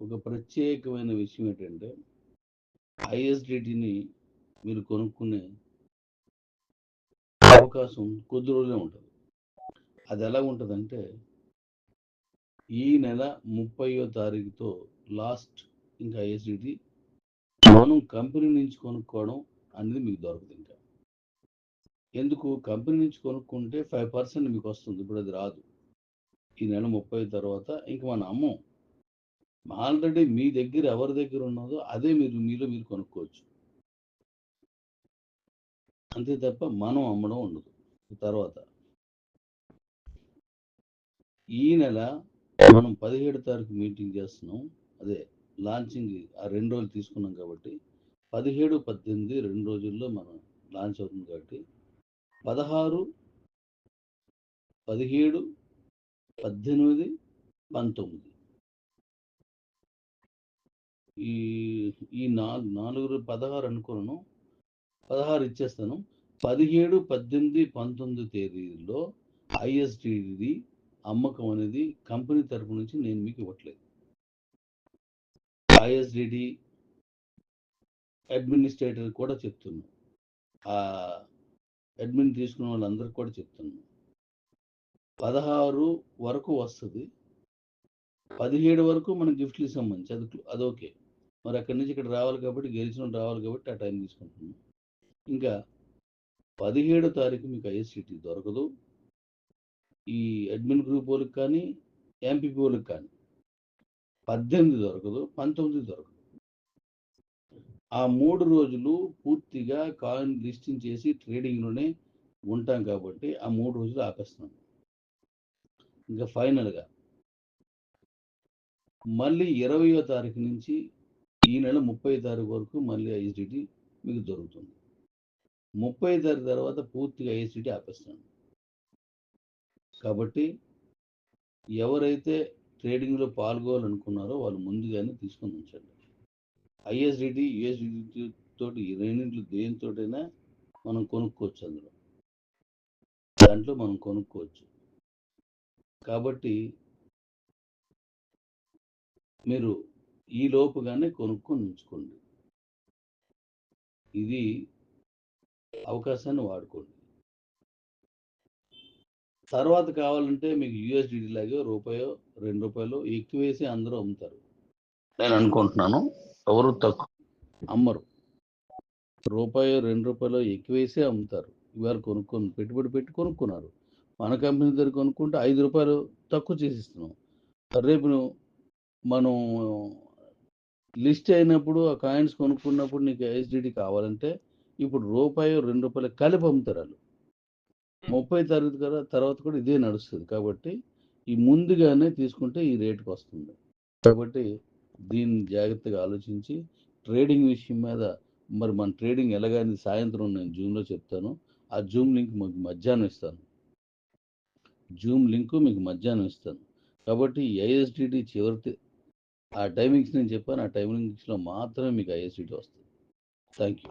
ఒక ప్రత్యేకమైన విషయం ఏంటంటే ఐఎస్డిటిని మీరు కొనుక్కునే అవకాశం కొద్ది రోజులే ఉంటుంది. అది ఎలా ఉంటుందంటే ఈ నెల ముప్పయో తారీఖుతో లాస్ట్ ఇంకా ఐఎస్డిటి మనం కంపెనీ నుంచి కొనుక్కోవడం అనేది మీకు దొరకదు ఇంకా. ఎందుకు? కంపెనీ నుంచి కొనుక్కుంటే ఫైవ్ పర్సెంట్ మీకు వస్తుంది. ఇప్పుడు అది రాదు. ఈ నెల ముప్పై తర్వాత ఇంక మనం అమ్మం ఆల్రెడీ మీ దగ్గర ఎవరి దగ్గర ఉన్నదో అదే మీరు మీలో మీరు కొనుక్కోవచ్చు. అంతే తప్ప మనం అమ్మడం ఉండదు. తర్వాత ఈ నెల మనం పదిహేడు తారీఖు మీటింగ్ చేస్తున్నాం. అదే లాంచింగ్ ఆ రెండు రోజులు తీసుకున్నాం కాబట్టి పదిహేడు పద్దెనిమిది రెండు రోజుల్లో మనం లాంచ్ అవుతుంది కాబట్టి పదహారు పదిహేడు పద్దెనిమిది పంతొమ్మిది ఈ ఈ నాలుగు నాలుగు పదహారు అనుకున్నాను పదహారు ఇచ్చేస్తాను. పదిహేడు పద్దెనిమిది పంతొమ్మిది తేదీలో ఐఎస్డిది అమ్మకం అనేది కంపెనీ తరపు నుంచి నేను మీకు ఇవ్వట్లేదు. ఐఎస్డిడి అడ్మినిస్ట్రేటర్ కూడా చెప్తున్నాను ఆ అడ్మిన్ తీసుకున్న వాళ్ళందరికీ కూడా చెప్తున్నాను పదహారు వరకు వస్తుంది. పదిహేడు వరకు మనం గిఫ్ట్లు ఇస్తాం మంచి. అది అది ఓకే. మరి అక్కడి నుంచి ఇక్కడ రావాలి కాబట్టి గెలిచిన రావాలి కాబట్టి ఆ టైం తీసుకుంటున్నాం. ఇంకా పదిహేడో తారీఖు మీకు ఐఎస్సిటీ దొరకదు. ఈ అడ్మిన్ గ్రూప్ వాళ్ళకి కానీ ఎంపీపీ వాళ్ళకి కానీ పద్దెనిమిది దొరకదు పంతొమ్మిది దొరకదు. ఆ మూడు రోజులు పూర్తిగా కాయిన్ లిస్టింగ్ చేసి ట్రేడింగ్లోనే ఉంటాం కాబట్టి ఆ మూడు రోజులు ఆపేస్తున్నాం. ఇంకా ఫైనల్గా మళ్ళీ ఇరవయో తారీఖు నుంచి ఈ నెల ముప్పై తారీఖు వరకు మళ్ళీ ఐఎస్డిటీ మీకు దొరుకుతుంది. ముప్పై తారీఖు తర్వాత పూర్తిగా ఐఎస్డిటి ఆపేస్తాను. కాబట్టి ఎవరైతే ట్రేడింగ్లో పాల్గొవాలనుకున్నారో వాళ్ళు ముందుగానే తీసుకొని ఉంచండి ఐఎస్డిటి యుఎస్డిటి తోటి ఈ రెండింటిలో దేనితోటైనా మనం కొనుక్కోవచ్చు అందులో. దాంట్లో మనం కొనుక్కోవచ్చు. కాబట్టి మీరు ఈ లోపుగానే కొనుక్కొని ఉంచుకోండి. ఇది అవకాశాన్ని వాడుకోండి. తర్వాత కావాలంటే మీకు యూఎస్డిడి లాగే రూపాయో రెండు రూపాయలు ఎక్కువ వేసి అందరూ అమ్ముతారు. నేను అనుకుంటున్నాను ఎవరు తక్కువ అమ్మరు. రూపాయో రెండు రూపాయలు ఎక్కువ వేసే అమ్ముతారు. ఇవాళ కొనుక్కొని పెట్టుబడి పెట్టి కొనుక్కున్నారు. మన కంపెనీ దగ్గర కొనుక్కుంటే ఐదు రూపాయలు తక్కువ చేసిస్తున్నాం. రేపు నువ్వు మనం లిస్ట్ అయినప్పుడు ఆ కాయిన్స్ కొనుక్కున్నప్పుడు నీకు ఎస్డిడి కావాలంటే ఇప్పుడు రూపాయి రెండు రూపాయలు కలిపి అమ్ముతారు వాళ్ళు. ముప్పై తారీఖు కదా తర్వాత కూడా ఇదే నడుస్తుంది. కాబట్టి ఈ ముందుగానే తీసుకుంటే ఈ రేటుకి వస్తుంది. కాబట్టి దీన్ని జాగ్రత్తగా ఆలోచించి ట్రేడింగ్ విషయం మీద మరి మన ట్రేడింగ్ ఎలాగని సాయంత్రం నేను జూమ్లో చెప్తాను. ఆ జూమ్ లింక్ మీకు మధ్యాహ్నం ఇస్తాను. జూమ్ లింక్ మీకు మధ్యాహ్నం ఇస్తాను. కాబట్టి ఐఎస్డిటి చివరి ఆ టైమింగ్స్ నేను చెప్పాను ఆ టైమింగ్స్లో మాత్రమే మీకు ఐఎస్డిటి వస్తుంది థ్యాంక్ యూ